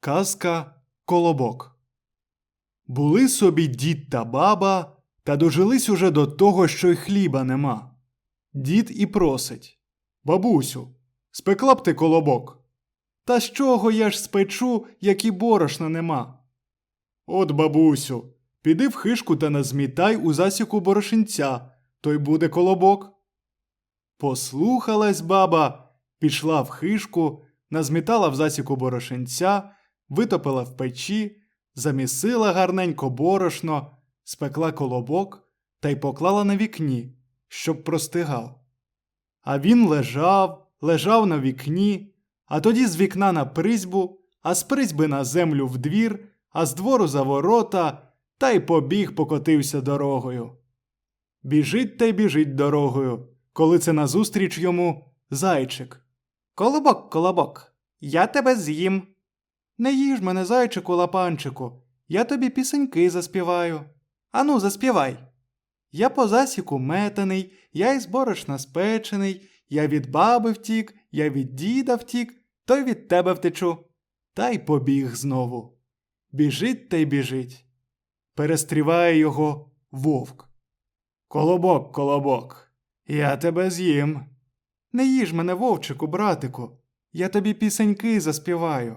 Казка Колобок. Були собі дід та баба, та дожились уже до того, що й хліба нема. Дід і просить Бабусю, спекла б ти колобок. Та з чого я ж спечу, як і борошна нема? От, бабусю, піди в хишку та назмітай у засіку борошенця, то й буде колобок. Послухалась баба, пішла в хишку, назмітала в засіку борошенця, витопила в печі, замісила гарненько борошно, спекла колобок та й поклала на вікні, щоб простигав. А він лежав, лежав на вікні, а тоді з вікна на призьбу, а з призьби на землю в двір, а з двору за ворота, та й побіг покотився дорогою. Біжить та й біжить дорогою, коли це назустріч йому зайчик. Колобок, колобок, я тебе з'їм. Не їж мене, зайчику лапанчику, я тобі пісеньки заспіваю. Ану, заспівай. Я по засіку метаний, я із борошна спечений, я від баби втік, я від діда втік, то й від тебе втечу. Та й побіг знову. Біжить та й біжить. Перестріває його вовк. Колобок, колобок, я тебе з'їм. Не їж мене, вовчику, братику, я тобі пісеньки заспіваю.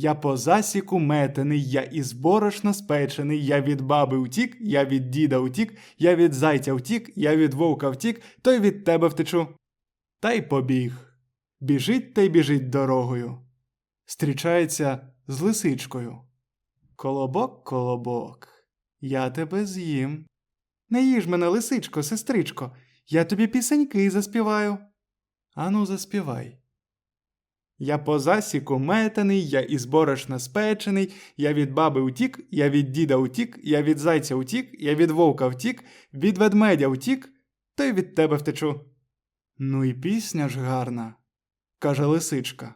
Я по засіку метений, я із борошна спечений, я від баби утік, я від діда утік, я від зайця втік, я від вовка втік, то й від тебе втечу. Та й побіг. Біжить та й біжить дорогою. Стрічається з лисичкою. Колобок, колобок, я тебе з'їм. Не їж мене, лисичко, сестричко, я тобі пісеньки заспіваю. Ану, заспівай. Я по засіку метаний, я із борошна спечений, я від баби утік, я від діда утік, я від зайця утік, я від вовка втік, від ведмедя втік, то й від тебе втечу. Ну і пісня ж гарна, каже лисичка.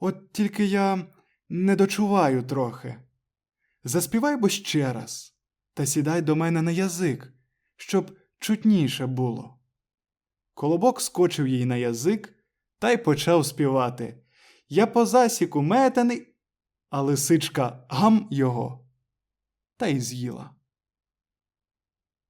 От тільки я не дочуваю трохи. Заспівай бо ще раз, та сідай до мене на язик, щоб чутніше було. Колобок скочив їй на язик та й почав співати. Я по засіку метаний, а лисичка гам його та й з'їла.